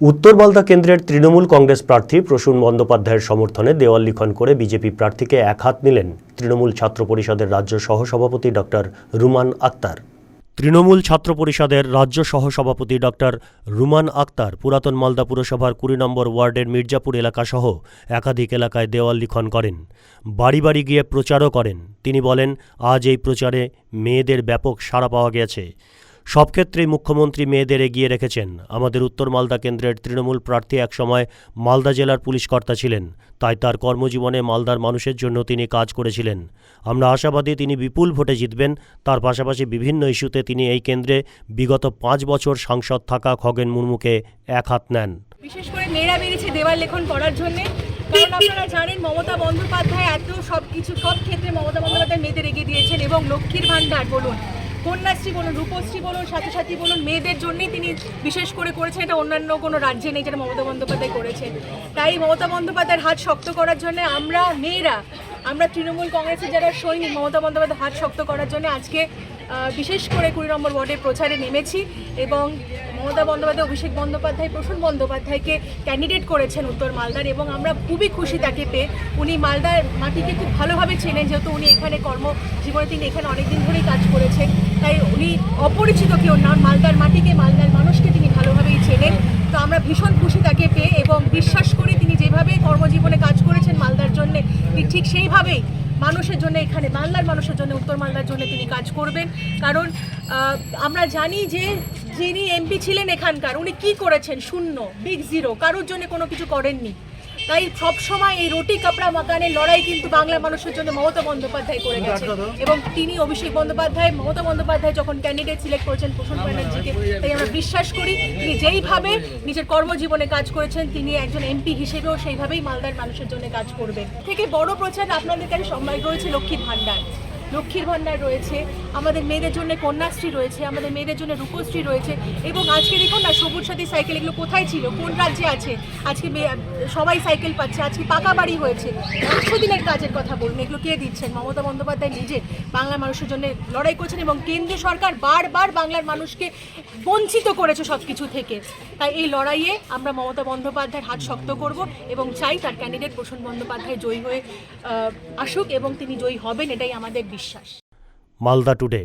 উত্তর মালদা কেন্দ্রের তৃণমূল কংগ্রেস প্রার্থী প্রসূন বন্দ্যোপাধ্যায়ের সমর্থনে দেওয়াল লিখন করে বিজেপি প্রার্থীকে এক হাত নিলেন তৃণমূল ছাত্র পরিষদের রাজ্য সহসভাপতি ডক্টর রুমান আক্তার। তৃণমূল ছাত্র পরিষদের রাজ্য সহসভাপতি ডক্টর রুমান আক্তার পুরাতন মালদা পুরসভার কুড়ি নম্বর ওয়ার্ডের মির্জাপুর এলাকাসহ একাধিক এলাকায় দেওয়াল লিখন করেন। বাড়ি বাড়ি গিয়ে প্রচারও করেন। তিনি বলেন, আজ এই প্রচারে মেয়েদের ব্যাপক সাড়া পাওয়া গেছে। সব ক্ষেত্রেই মুখ্যমন্ত্রী মেয়েদের এগিয়ে রেখেছেন। আমাদের উত্তর মালদা কেন্দ্রের তৃণমূল প্রার্থী একসময় মালদা জেলার পুলিশ কর্তা ছিলেন। তাই তার কর্মজীবনে মালদার মানুষের জন্য তিনি কাজ করেছিলেন। আমরা আশাবাদী তিনি বিপুল ভোটে জিতবেন। তার পাশাপাশি বিভিন্ন ইস্যুতে তিনি এই কেন্দ্রে বিগত পাঁচ বছর সাংসদ থাকা খগেন মুর্মুকে এক হাত নেন। বিশেষ করে মেয়েরা বেরিয়েছে দেওয়াল লেখন করার জন্য। কারণ আপনারা জানেন, মমতা বন্দ্যোপাধ্যায় এত সব কিছু সব ক্ষেত্রে মমতা বন্দ্যোপাধ্যায় মেয়েদের এগিয়ে দিয়েছেন এবং লক্ষ্মীর ভাণ্ডার, বলুন। কন্যাশ্রী বলুন, রূপশ্রী বলুন সাথে সাথী বলুন, মেয়েদের জন্যই তিনি বিশেষ করে করেছেন, এটা অন্যান্য কোনো রাজ্যে নেই যেটা মমতা বন্দ্যোপাধ্যায় করেছেন। তাই মমতা বন্দ্যোপাধ্যায়ের হাত শক্ত করার জন্য আমরা মেয়েরা, আমরা তৃণমূল কংগ্রেসের যারা সৈনিক মমতা বন্দ্যোপাধ্যায়ের হাত শক্ত করার জন্য আজকে বিশেষ করে কুড়ি নম্বর ওয়ার্ডে প্রচারে নেমেছি এবং মমতা বন্দ্যোপাধ্যায়, অভিষেক বন্দ্যোপাধ্যায়, প্রসূন বন্দ্যোপাধ্যায়কে ক্যান্ডিডেট করেছেন উত্তর মালদার এবং আমরা খুবই খুশি তাকে পেয়ে। উনি মালদার মাটিকে খুব ভালোভাবে চেনেন, যেহেতু উনি এখানে কর্মজীবনে তিনি এখানে অনেকদিন ধরেই কাজ করেছেন। তাই উনি অপরিচিত কেউ নন মালদার মাটিকে, মালদার মানুষকে তিনি ভালোভাবেই চেনেন। তো আমরা ভীষণ খুশি তাকে পেয়ে এবং বিশ্বাস করি তিনি যেভাবে কর্মজীবনে কাজ করেছেন মালদার জন্যে, ঠিক সেইভাবেই মানুষের জন্য, এখানে বাংলার মানুষের জন্য, উত্তর মালদার জন্য তিনি কাজ করবেন। কারণ আমরা জানি যে যিনি এমপি ছিলেন এখানকার, উনি কি করেছেন? শূন্য বিগ জিরো কারোর জন্য কোনো কিছু করেননি। তাই সবসময় এই রুটি কাপড়া মাকানের লড়াই কিন্তু বাংলা মানুষের জন্য মমতা বন্দ্যোপাধ্যায় করে গেছে। এবং তিনি অভিষেক বন্দ্যোপাধ্যায় মমতা বন্দ্যোপাধ্যায় যখন ক্যান্ডিডেট সিলেক্ট করেছেন প্রসন্ন ব্যানার্জিকে তাই আমরা বিশ্বাস করি তিনি যেইভাবে নিজের কর্মজীবনে কাজ করেছেন তিনি একজন এমপি হিসেবেও সেইভাবেই মালদার মানুষের জন্য কাজ করবেন। থেকে বড় প্রচার আপনাদের কাছে সম্মান রয়েছে লক্ষ্মী ভাণ্ডার। লক্ষ্মীর ভাণ্ডার রয়েছে, আমাদের মেয়েদের জন্য কন্যাশ্রী রয়েছে, আমাদের মেয়েদের জন্য রূপশ্রী রয়েছে এবং আজকে দেখুন না, সবুজ সাথী সাইকেল এগুলো কোথায় ছিল? কোন রাজ্যে আছে? আজকে সবাই সাইকেল পাচ্ছে, আজকে পাকা বাড়ি হয়েছে। একশো দিনের কাজের কথা বলুন, এগুলো কে দিচ্ছেন? মমতা বন্দ্যোপাধ্যায় নিজে বাংলার মানুষের জন্য লড়াই করছেন এবং কেন্দ্রীয় সরকার বারবার বাংলার মানুষকে বঞ্চিত করেছে সব কিছু থেকে। তাই এই লড়াইয়ে আমরা মমতা বন্দ্যোপাধ্যায়ের হাত শক্ত করব এবং চাই তার ক্যান্ডিডেট প্রসূন বন্দ্যোপাধ্যায় জয়ী হয়ে আসুক এবং তিনি জয়ী হবেন, এটাই আমাদের বিশ্বাস মালদা টুডে